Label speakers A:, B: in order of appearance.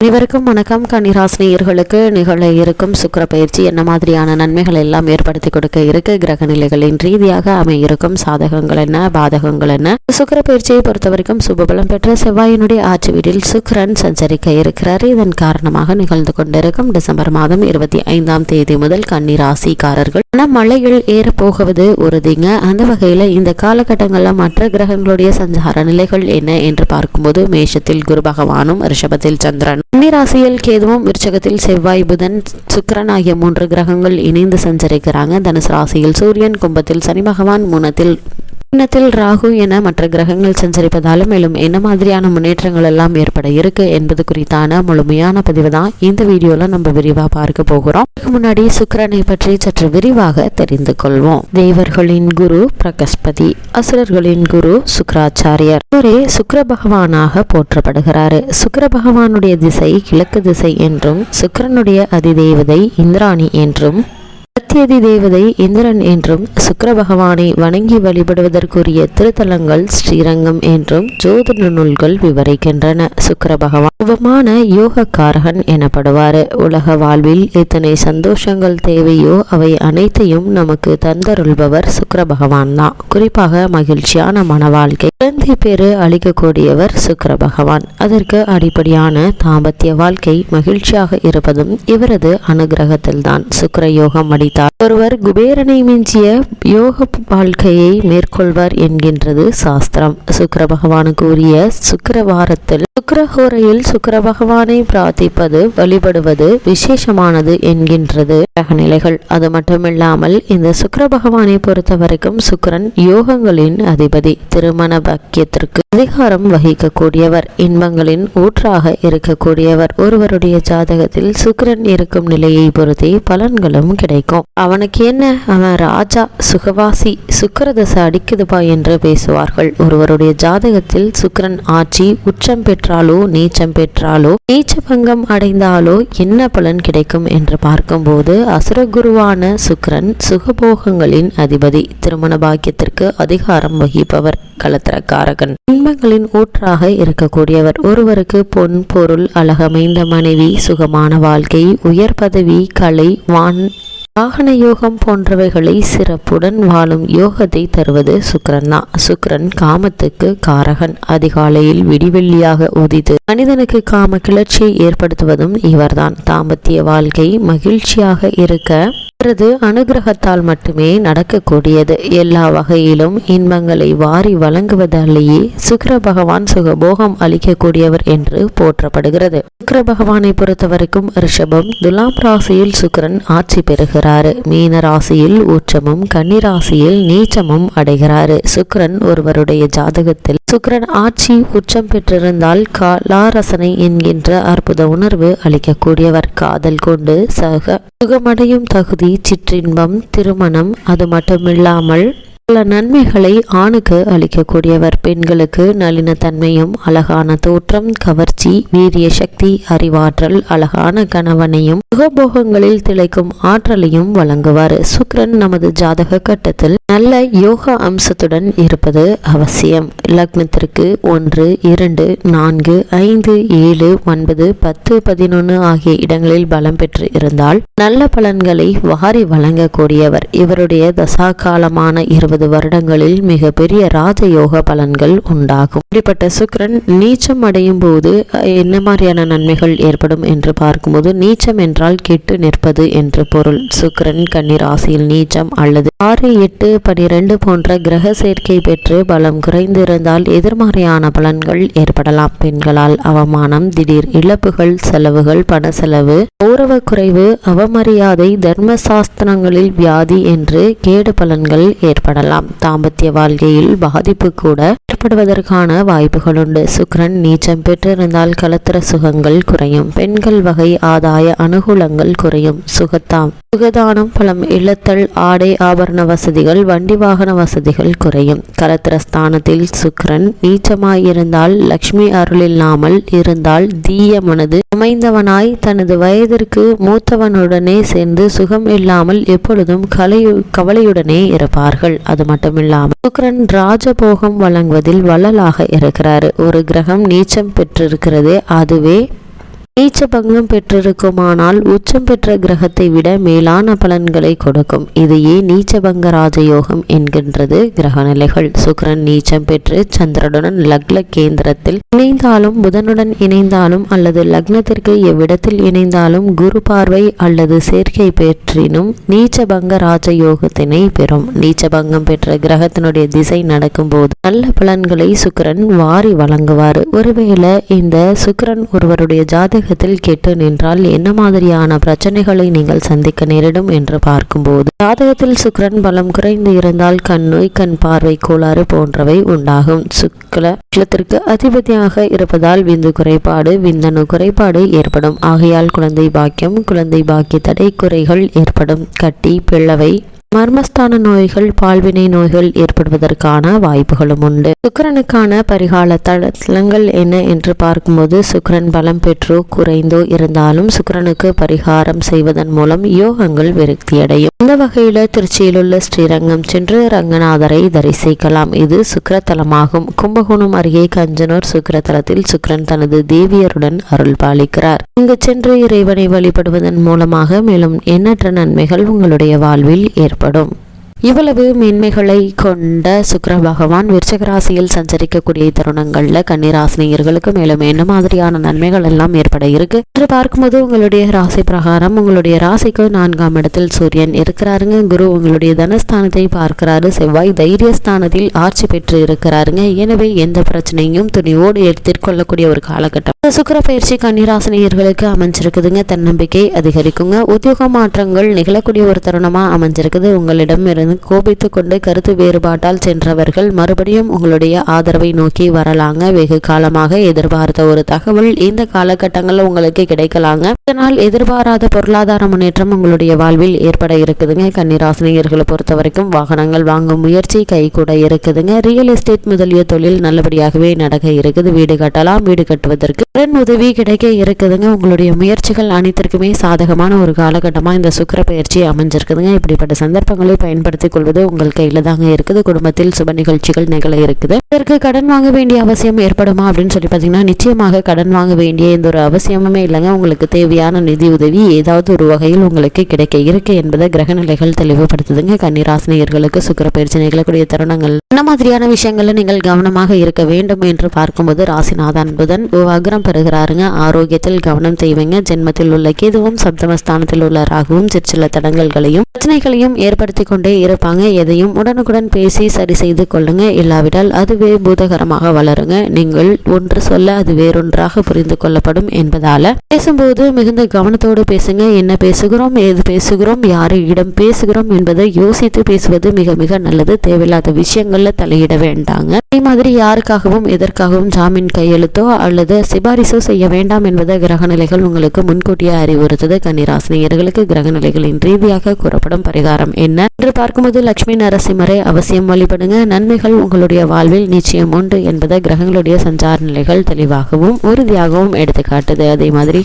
A: அனைவருக்கும் வணக்கம். கன்னிராசினியர்களுக்கு நிகழ இருக்கும் சுக்கர பயிற்சி என்ன மாதிரியான நன்மைகள் எல்லாம் ஏற்படுத்தி கொடுக்க இருக்கு? கிரக நிலைகளின் ரீதியாக அமையிருக்கும் சாதகங்கள் என்ன? பாதகங்கள் என்ன? சுக்கர பயிற்சியை பொறுத்தவரைக்கும் சுபபலம் பெற்ற செவ்வாயினுடைய ஆட்சி வீட்டில் சுக்கரன் சஞ்சரிக்க இருக்கிறார். இதன் காரணமாக நிகழ்ந்து கொண்டிருக்கும் டிசம்பர் மாதம் இருபத்தி ஐந்தாம் தேதி முதல் கன்னிராசிக்காரர்கள் மலையில் ஏற போகுவது உறுதிங்க. அந்த வகையில இந்த காலகட்டங்களில் மற்ற கிரகங்களுடைய சஞ்சார நிலைகள் என்ன என்று பார்க்கும்போது மேஷத்தில் குரு பகவானும் ரிஷபத்தில் சந்திரன் கன்னிராசியில் கேதுவும் விருச்சகத்தில் செவ்வாய் புதன் சுக்கரன் ஆகிய மூன்று கிரகங்கள் இணைந்து சஞ்சரிக்கிறாங்க. தனுசு ராசியில் சூரியன் கும்பத்தில் சனி பகவான் மூனத்தில் சின்னத்தில் ராகு என மற்ற கிரகங்கள் சஞ்சரிப்பதாலும் மேலும் என்ன மாதிரியான முன்னேற்றங்கள் எல்லாம் ஏற்பட இருக்கு என்பது குறித்தான முழுமையான பதிவு தான் இந்த வீடியோல நம்ம விரிவா பார்க்க போகிறோம். முன்னாடி சுக்கரனை பற்றி சற்று விரிவாக தெரிந்து கொள்வோம். தேவர்களின் குரு பிரகஸ்பதி அசுரர்களின் குரு சுக்கராச்சாரியர். ஒரே சுக்கர பகவானாக போற்றப்படுகிறாரு. சுக்கர பகவானுடைய திசை கிழக்கு திசை என்றும் சுக்கரனுடைய அதிதேவதை இந்திராணி என்றும் சத்தியதி தேவதை இந்திரன் என்றும் சுக்கர பகவானை வணங்கி வழிபடுவதற்குரிய திருத்தலங்கள் ஸ்ரீரங்கம் என்றும் ஜோதிட நூல்கள் விவரிக்கின்றன. சுக்கர பகவான் உபமான யோகக்காரகன் எனப்படுவார். உலக வாழ்வில் எத்தனை சந்தோஷங்கள் தேவையோ அவை அனைத்தையும் நமக்கு தந்தருள்பவர் சுக்கர பகவான் தான். குறிப்பாக மகிழ்ச்சியான மன வாழ்க்கை குழந்தை பேரு அளிக்கக்கூடியவர் சுக்கர பகவான் அதற்கு அடிப்படையான தாம்பத்திய வாழ்க்கை மகிழ்ச்சியாக இருப்பதும் இவரது அனுகிரகத்தில்தான். சுக்கர யோகம் அடித்தார். ஒருவர் குபேரனை மிஞ்சிய யோக வாழ்க்கையை மேற்கொள்வார் என்கின்றது சாஸ்திரம். சுக்கர பகவானுக்கு உரிய சுக்கரவாரத்தில் சுக்கரஹோரையில் சுக்கர பகவானை பிரார்த்திப்பது வழிபடுவது விசேஷமானது என்கின்றது. கிரகநிலைகள் அது மட்டுமில்லாமல் இந்த சுக்கர பகவானை பொறுத்த வரைக்கும் சுக்கரன் யோகங்களின் அதிபதி. திருமண பாக்கியத்திற்கு அதிகாரம் வகிக்கக்கூடியவர் இன்பங்களின் ஊற்றாக இருக்கக்கூடியவர். ஒருவருடைய ஜாதகத்தில் சுக்கரன் இருக்கும் நிலையை பொறுத்தே பலன்களும் கிடைக்கும். அவனுக்கு என்ன? அவன் ராஜா சுகவாசி சுக்கரதசை அடிக்குதுபா என்று பேசுவார்கள். ஒருவருடைய ஜாதகத்தில் சுக்கரன் ஆட்சி உச்சம் பெற்றாலோ நீச்சம் பெற்றாலோ நீச்ச பங்கம் அடைந்தாலோ என்ன பலன் கிடைக்கும் என்று பார்க்கும்போது அசுரகுருவான சுக்கரன் சுகபோகங்களின் அதிபதி. திருமண பாக்கியத்திற்கு அதிகாரம் வகிப்பவர் கலத்திரக்காரகன். இன்பங்களின் ஊற்றாக இருக்கக்கூடியவர். ஒருவருக்கு பொன் பொருள் அழகமைந்த மனைவி சுகமான வாழ்க்கை உயர் பதவி கலை வான் வாகன யோகம் போன்றவைகளை சிறப்புடன் வாழும் யோகத்தை தருவது சுக்கரன் தான். சுக்கரன் காமத்துக்கு காரகன். அதிகாலையில் விடிவெள்ளியாக உதித்து மனிதனுக்கு காம கிளர்ச்சியை ஏற்படுத்துவதும் இவர்தான். தாம்பத்திய வாழ்க்கை மகிழ்ச்சியாக இருக்க அவரது அனுகிரகத்தால் மட்டுமே நடக்கக்கூடியது. எல்லா வகையிலும் இன்பங்களை வாரி வழங்குவதாலேயே சுக்கர பகவான் சுகபோகம் அளிக்கக்கூடியவர் என்று போற்றப்படுகிறது. சுக்கர பகவானை பொறுத்தவரைக்கும் ரிஷபம் துலாம் ராசியில் சுக்கரன் ஆட்சி பெறுகிறாரு. மீன ராசியில் உச்சமும் கன்னிராசியில் நீச்சமும் அடைகிறாரு. சுக்கரன் ஒருவருடைய ஜாதகத்தில் சுக்கரன் ஆட்சி உச்சம் பெற்றிருந்தால் காலாரசனை என்கின்ற அற்புத உணர்வு அளிக்கக்கூடியவர். காதல் கொண்டு சக சுகமடையும் தகுதி சிற்றின்பம் திருமணம் அது மட்டுமில்லாமல் பல நன்மைகளை ஆணுக்கு அளிக்கக்கூடியவர். பெண்களுக்கு நளினத்தன்மையும் அழகான தோற்றம் கவர்ச்சி வீரிய சக்தி அறிவாற்றல் அழகான கணவனையும் சுகபோகங்களில் திளைக்கும் ஆற்றலையும் வழங்குவார். சுக்ரன் நமது ஜாதக கட்டத்தில் நல்ல யோகா அம்சத்துடன் இருப்பது அவசியம். லக்னத்திற்கு ஒன்று இரண்டு நான்கு ஐந்து ஏழு ஒன்பது பத்து பதினொன்று ஆகிய இடங்களில் பலம் பெற்று இருந்தால் நல்ல பலன்களை வாரி வழங்கக்கூடியவர். இவருடைய தசா காலமான இருபது வருடங்களில் மிகப்பெரிய ராஜ ராஜயோக பலன்கள் உண்டாகும். இப்படிப்பட்ட சுக்கரன் நீச்சம் அடையும் போது என்ன மாதிரியான நன்மைகள் ஏற்படும் என்று பார்க்கும்போது நீச்சம் என்றால் கெட்டு நிற்பது என்று பொருள். சுக்கரன் கண்ணீர் ராசியில் நீச்சம் அல்லது ஆறு எட்டு பனிரெண்டு போன்ற கிரக சேர்க்கை பெற்று பலம் குறைந்திருந்தால் எதிர்மறையான பலன்கள் ஏற்படலாம். பெண்களால் அவமானம் திடீர் இழப்புகள் செலவுகள் பண செலவு கௌரவ குறைவு அவமரியாதை தர்ம சாஸ்திரங்களில் வியாதி என்று கேடு பலன்கள் ஏற்படலாம். தாம்பத்திய வாழ்க்கையில் பாதிப்பு கூட ஏற்படுவதற்கான வாய்ப்புகள் உண்டு. சுக்கரன் நீச்சம் பெற்றிருந்தால் கலத்திர சுகங்கள் குறையும். பெண்கள் வகை ஆதாய அனுகூலங்கள் குறையும். சுகத்தாம் சுகதானம் பலம் இழத்தல் ஆடை ஆபரண வசதிகள் வண்டி வாகன வசதிகள் குறையும். கலத்திரஸ்தானத்தில் சுக்ரன் சுக்கரன் நீச்சமாயிருந்தால் லக்ஷ்மி அருளில்லாமல் இருந்தால் தீய மனது அமைந்தவனாய் தனது வயதிற்கு மூத்தவனுடனே சேர்ந்து சுகம் இல்லாமல் எப்பொழுதும் கலை கவலையுடனே இருப்பார்கள். அது மட்டுமில்லாமல் சுக்கரன் ராஜபோகம் வழங்குவதில் வள்ளலாக இருக்கிறார். ஒரு கிரகம் நீச்சம் பெற்றிருக்கிறது. அதுவே நீச்ச பங்கம் பெற்றிருக்குமானால் உச்சம் பெற்ற கிரகத்தை விட மேலான பலன்களை கொடுக்கும். இதையே நீச்சபங்க ராஜயோகம் என்கின்றது. கிரக நிலைகள். சுக்கரன் நீச்சம் பெற்று சந்திரனுடன் லக்ன கேந்திரத்தில் இணைந்தாலும் புதனுடன் இணைந்தாலும் அல்லது லக்னத்திற்கு எவ்விடத்தில் இணைந்தாலும் குரு பார்வை அல்லது சேர்க்கை பெற்றினும் நீச்சபங்க ராஜயோகத்தினை பெறும். நீச்சபங்கம் பெற்ற கிரகத்தினுடைய திசை நடக்கும்போது நல்ல பலன்களை சுக்கரன் வாரி வழங்குவார். ஒருவேளை இந்த சுக்கரன் ஒருவருடைய ஜாதக ஜாதகத்தில் கெட்டு நின்றால் என்ன மாதிரியான பிரச்சனைகளை நீங்கள் சந்திக்க நேரிடும் என்று பார்க்கும்போது ஜாதகத்தில் சுக்கரன் பலம் குறைந்து இருந்தால் கண் நோய் கண் பார்வை கோளாறு போன்றவை உண்டாகும். சுக்லத்திற்கு அதிபதியாக இருப்பதால் விந்து குறைபாடு விந்தணு குறைபாடு ஏற்படும். ஆகையால் குழந்தை பாக்கியம் குழந்தை பாக்கிய தடை குறைகள் ஏற்படும். கட்டி பிள்ளவை மர்மஸ்தான நோய்கள் பால்வினை நோய்கள் ஏற்படுவதற்கான வாய்ப்புகளும் உண்டு. சுக்கரனுக்கான பரிகால தளங்கள் என்ன என்று பார்க்கும்போது சுக்கரன் பலம் பெற்றோ குறைந்தோ இருந்தாலும் சுக்கரனுக்கு பரிகாரம் செய்வதன் மூலம் யோகங்கள் விருத்தியடையும் இந்த வகையில் திருச்சியில் உள்ள ஸ்ரீரங்கம் சென்று ரங்கநாதரை தரிசிக்கலாம். இது சுக்கரத்தலமாகும். கும்பகோணம் அருகே கஞ்சனூர் சுக்கரத்தலத்தில் சுக்கரன் தனது தேவியருடன் அருள் பாலிக்கிறார். இங்கு சென்று இறைவனை வழிபடுவதன் மூலமாக மேலும் எண்ணற்ற நன்மைகள் உங்களுடைய வாழ்வில் ஏற்படும். இவ்வளவு மேன்மைகளை கொண்ட சுக்கர பகவான் விருச்சகராசியில் சஞ்சரிக்கக்கூடிய தருணங்களில் கன்னிராசினியர்களுக்கு மேலும் என்ன மாதிரியான நன்மைகள் எல்லாம் ஏற்பட இருக்கு. என்று பார்க்கும்போது உங்களுடைய ராசி பிரகாரம் உங்களுடைய ராசிக்கு நான்காம் இடத்தில் சூரியன் இருக்கிறாருங்க. குரு உங்களுடைய தனஸ்தானத்தை பார்க்கிறாரு. செவ்வாய் தைரியஸ்தானத்தில் ஆட்சி பெற்று இருக்கிறாருங்க. எனவே எந்த பிரச்சனையும் துணிவோடு எதிர்கொள்ளக்கூடிய ஒரு காலகட்டம் இந்த பயிற்சி கன்னிராசினியர்களுக்கு அமைஞ்சிருக்குதுங்க. தன்னம்பிக்கை அதிகரிக்குங்க. உத்தியோக மாற்றங்கள் நிகழக்கூடிய ஒரு தருணமாக அமைஞ்சிருக்குது. உங்களிடம் இருந்து கோபித்து கொண்டு கருத்து வேறுபாட்டால் சென்றவர்கள் மறுபடியும் உங்களுடைய ஆதரவை நோக்கி வரலாங்க. வெகு காலமாக எதிர்பார்த்த ஒரு தகவல் இந்த காலகட்டங்களில் உங்களுக்கு கிடைக்கலாங்க. இதனால் எதிர்பாராத பொருளாதார முன்னேற்றம் உங்களுடைய வாழ்வில் ஏற்பட இருக்குதுங்க. கன்னிராசினியர்களை பொறுத்த வரைக்கும் வாகனங்கள் வாங்கும் முயற்சி கை கூட இருக்குதுங்க. ரியல் எஸ்டேட் முதலிய தொழில் நல்லபடியாகவே நடக்க இருக்குது. வீடு கட்டலாம் வீடு கட்டுவதற்கு கடன் உதவி கிடைக்க இருக்குதுங்க. உங்களுடைய முயற்சிகள் அனைத்திற்குமே சாதகமான ஒரு காலகட்டமா இந்த சுக்கிர பயிற்சி அமைஞ்சிருக்குதுங்க. இப்படிப்பட்ட சந்தர்ப்பங்களை பயன்படுத்திக் கொள்வது உங்கள் கையில தாங்க இருக்குது. குடும்பத்தில் சுப நிகழ்ச்சிகள் நிகழ இருக்குது. இதற்கு கடன் வாங்க வேண்டிய அவசியம் ஏற்படுமா அப்படின்னு சொல்லி பார்த்தீங்கன்னா நிச்சயமாக கடன் வாங்க வேண்டிய எந்த ஒரு அவசியமுமே இல்லைங்க. உங்களுக்கு தேவை தேவையான நிதி உதவி ஏதாவது ஒரு வகையில் உங்களுக்கு கிடைக்க இருக்கு என்பதை கிரக நிலைகள் தெளிவுபடுத்துதுங்க. கன்னிராசினியர்களுக்கு சுக்கிர பயிற்சி நிகழக்கூடிய தருணங்கள். என்ன மாதிரியான விஷயங்களில் நீங்கள் கவனமாக இருக்க வேண்டும் என்று பார்க்கும்போது ராசிநாதன் புதன் வக்ரம் பெறுகிறாருங்க. ஆரோக்கியத்தில் கவனம் செய்வீங்க ஜென்மத்தில் உள்ள கேதுவும் சப்தமஸ்தானத்தில் உள்ள ராகுவும் சிற்சில தடங்கல்களையும் பிரச்சனைகளையும் ஏற்படுத்தி கொண்டே இருப்பாங்க. எதையும் உடனுக்குடன் பேசி சரி செய்து கொள்ளுங்க. இல்லாவிட்டால் அதுவே பூதகரமாக வளருங்க. நீங்கள் ஒன்று சொல்ல அது வேறொன்றாக புரிந்து கொள்ளப்படும் என்பதால பேசும்போது மிகுந்த கவனத்தோடு பேசுங்க. என்ன பேசுகிறோம் ஏது பேசுகிறோம் யாரிடம் பேசுகிறோம் என்பதை யோசித்து பேசுவது மிக மிக நல்லது. தேவையில்லாத விஷயங்கள்ல தலையிட வேண்டாங்க. அதே மாதிரி யாருக்காகவும் எதற்காகவும் ஜாமீன் கையெழுத்தோ அல்லது சிபாரிசோ செய்ய வேண்டாம் என்பதை கிரகநிலைகள் உங்களுக்கு முன்கூட்டியே அறிவுறுத்தது. கன்னிராசினியர்களுக்கு கிரகநிலைகளின் ரீதியாக கூறப்படும் பரிகாரம் என்ன? என்று பார்க்கும்போது லட்சுமி நரசிம்மரை அவசியம் வழிபடுங்க. நன்மைகள் உங்களுடைய வாழ்வில் நிச்சயம் உண்டு என்பதை கிரகங்களுடைய சஞ்சார நிலைகள் தெளிவாகவும் உறுதியாகவும் எடுத்துக்காட்டுது. அதே மாதிரி